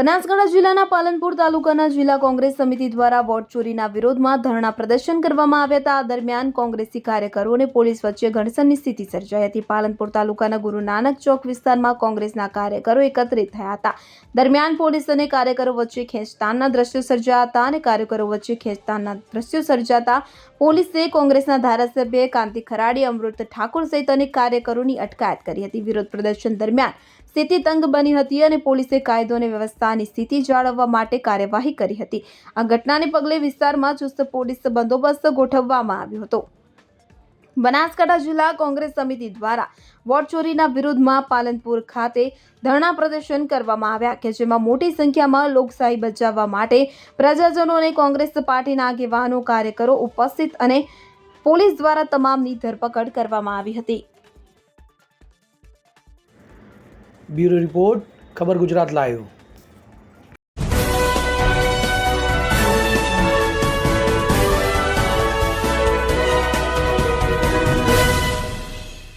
બનાસકાંઠા જિલ્લાના પાલનપુર તાલુકાના જિલ્લા કોંગ્રેસ સમિતિ દ્વારા વોટ ચોરીના વિરોધમાં ધરણા પ્રદર્શન કરવામાં આવ્યા હતા. આ દરમિયાન કોંગ્રેસી કાર્યકરો અને પોલીસ વચ્ચે ઘર્ષણની સ્થિતિ સર્જાઈ હતી. પાલનપુર તાલુકાના ગુરુ નાનક ચોક વિસ્તારમાં કોંગ્રેસના કાર્યકરો એકત્રિત થયા હતા. દરમિયાન પોલીસ અને કાર્યકરો વચ્ચે ખેંચતાણના દ્રશ્યો સર્જાયા હતા અને કાર્યકરો વચ્ચે ખેંચતાણના દ્રશ્યો સર્જાતા પોલીસે કોંગ્રેસના ધારાસભ્ય કાંતિ ખરાડી, અમૃત ઠાકોર સહિત અનેક કાર્યકરોની અટકાયત કરી હતી. વિરોધ પ્રદર્શન દરમિયાન સ્થિતિ તંગ બની હતી અને પોલીસે કાયદો અને વ્યવસ્થાની સ્થિતિ જાળવવા માટે કાર્યવાહી કરી હતી. આ ઘટનાને પગલે વિસ્તારમાં ચુસ્ત પોલીસ બંદોબસ્ત ગોઠવવામાં આવ્યો હતો. બનાસકાંઠા જિલ્લા કોંગ્રેસ સમિતિ દ્વારા વોટ ચોરીના વિરોધમાં પાલનપુર ખાતે ધરણા પ્રદર્શન કરવામાં આવ્યા કે જેમાં મોટી સંખ્યામાં લોકશાહી બચાવવા માટે પ્રજાજનો અને કોંગ્રેસ પાર્ટીના આગેવાનો, કાર્યકરો ઉપસ્થિત અને પોલીસ દ્વારા તમામની ધરપકડ કરવામાં આવી હતી. બ્યુરો રિપોર્ટ, ખબર ગુજરાત લાઈવ.